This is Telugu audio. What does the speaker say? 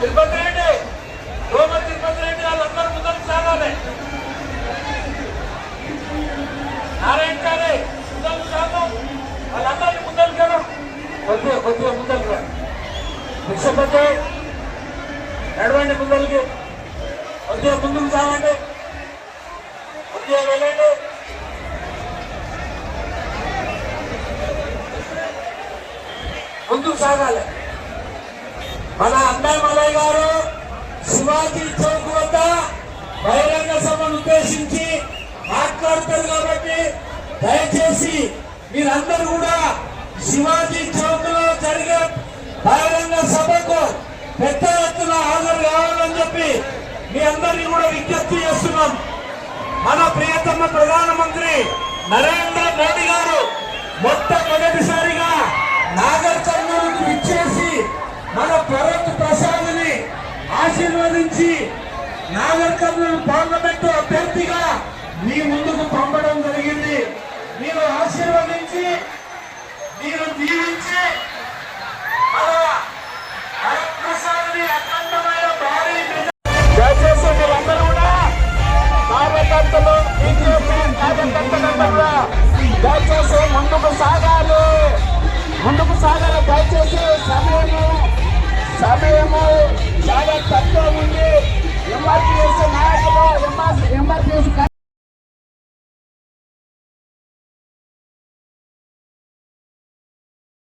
తిరుపతి రెడ్డి దోమ తిరుపతి రెడ్డి వాళ్ళందరూ ముందరికి సాగాలి. నారాయణ గారి ముందరకు సాగం వాళ్ళందరినీ ముందరికి కదా కొద్దిగా కొద్దిగా ముందరికి రా. భిక్షపతి నడవండి ముందరికి. కొద్దిగా ముందుకు సాగండి. కొద్దిగా వెళ్ళండి. ముందుకు సాగాలి. మన అన్నయ్య గారు శివాజీ చౌక్ వద్ద బహిరంగ సభను ఉద్దేశించి మాట్లాడతారు కాబట్టి దయచేసి మీరందరూ కూడా శివాజీ చౌక్లో జరిగే బహిరంగ సభకు పెద్ద ఎత్తున హాజరు కావాలని చెప్పి మీ అందరినీ కూడా విజ్ఞప్తి చేస్తున్నాం. మన ప్రియతమ ప్రధానమంత్రి నరేంద్ర మోడీ గారు మొట్టమొదటిసారిగా నాగర్ కర్నూలుకు ఇచ్చేసి మన ఆశీర్వదించి నాగర్ కర్నూలు పార్లమెంటు అభ్యర్థిగా మీ ముందుకు పంపడం జరిగింది. మీరు ఆశీర్వదించి మీరు దీవించి దయచేసి మీరందరూ కూడా కార్యకర్తలు బీజేపీ కార్యకర్తలందరూ దయచేసి ముందుకు సాగాలి. ముందుకు సాగాలి. దయచేసి సమయము సమయము చాలా తక్కువ ఉంది. ఎంఆర్పీఎస్ నాయకులు